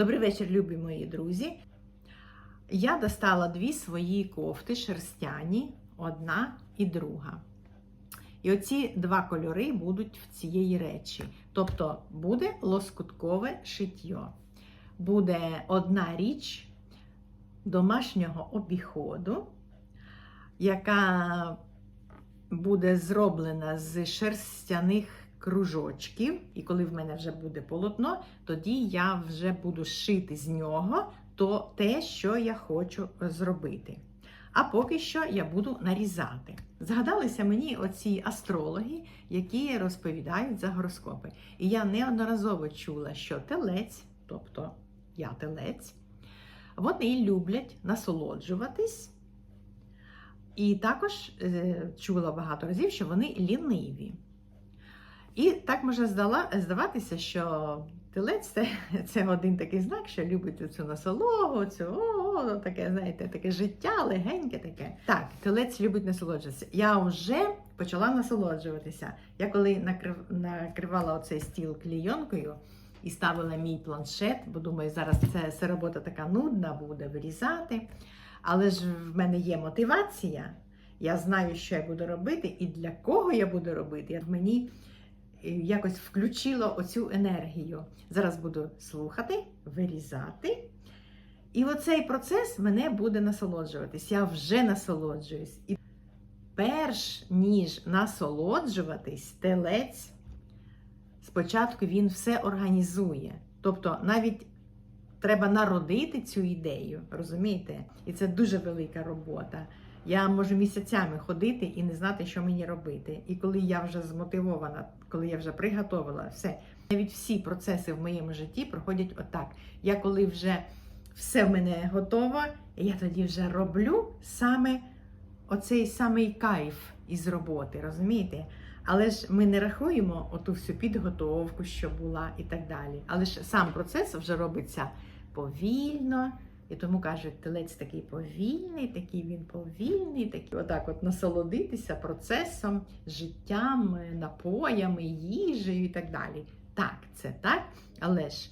Добрий вечір, любі мої друзі. Я достала дві свої кофти шерстяні, одна і друга. І оці два кольори будуть в цієї речі. Тобто буде лоскуткове шиття. Буде одна річ домашнього обіходу, яка буде зроблена з шерстяних кружочків. І коли в мене вже буде полотно, тоді я вже буду шити з нього то те, що я хочу зробити. А поки що я буду нарізати. Згадалися мені оці астрологи, які розповідають за гороскопи. І я неодноразово чула, що телець, тобто я телець, вони люблять насолоджуватись. І також е, чула багато разів, що вони ліниві. І так може здаватися, що телець це, це один такий знак, що любить цю насологу, цю о, таке, знаєте, таке життя, легеньке таке. Так, телець любить насолоджуватися. Я вже почала насолоджуватися. Я коли накрив, накривала оцей стіл клійонкою і ставила мій планшет, бо думаю, зараз це, це робота така нудна буде вирізати. Але ж в мене є мотивація. Я знаю, що я буду робити і для кого я буду робити. В мені якось включило оцю енергію. Зараз буду слухати, вирізати. І оцей процес мене буде насолоджуватись. Я вже насолоджуюсь. І перш ніж насолоджуватись, телець, спочатку він все організує. Тобто навіть треба народити цю ідею, розумієте? І це дуже велика робота. Я можу місяцями ходити і не знати, що мені робити. І коли я вже змотивована, коли я вже приготовила все, навіть всі процеси в моєму житті проходять отак. Я коли вже все в мене готово, я тоді вже роблю саме оцей самий кайф із роботи, розумієте? Але ж ми не рахуємо оту всю підготовку, що була, і так далі. Але ж сам процес вже робиться повільно. І тому кажуть, телець такий повільний, такий він повільний, такий отак от насолодитися процесом, життям, напоями, їжею і так далі. Так, це так, але ж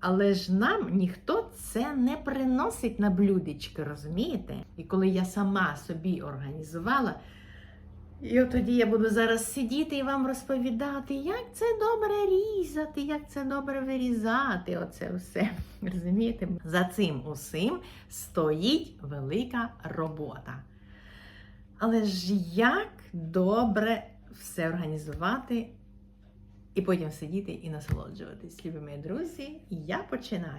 але ж нам ніхто це не приносить на блюдечки, розумієте? І коли я сама собі організувала, і от тоді я буду зараз сидіти і вам розповідати, як це добре різати, як це добре вирізати. Оце все. Розумієте? За цим усім стоїть велика робота. Але ж як добре все організувати і потім сидіти і насолоджуватись, любі мої друзі, я починаю.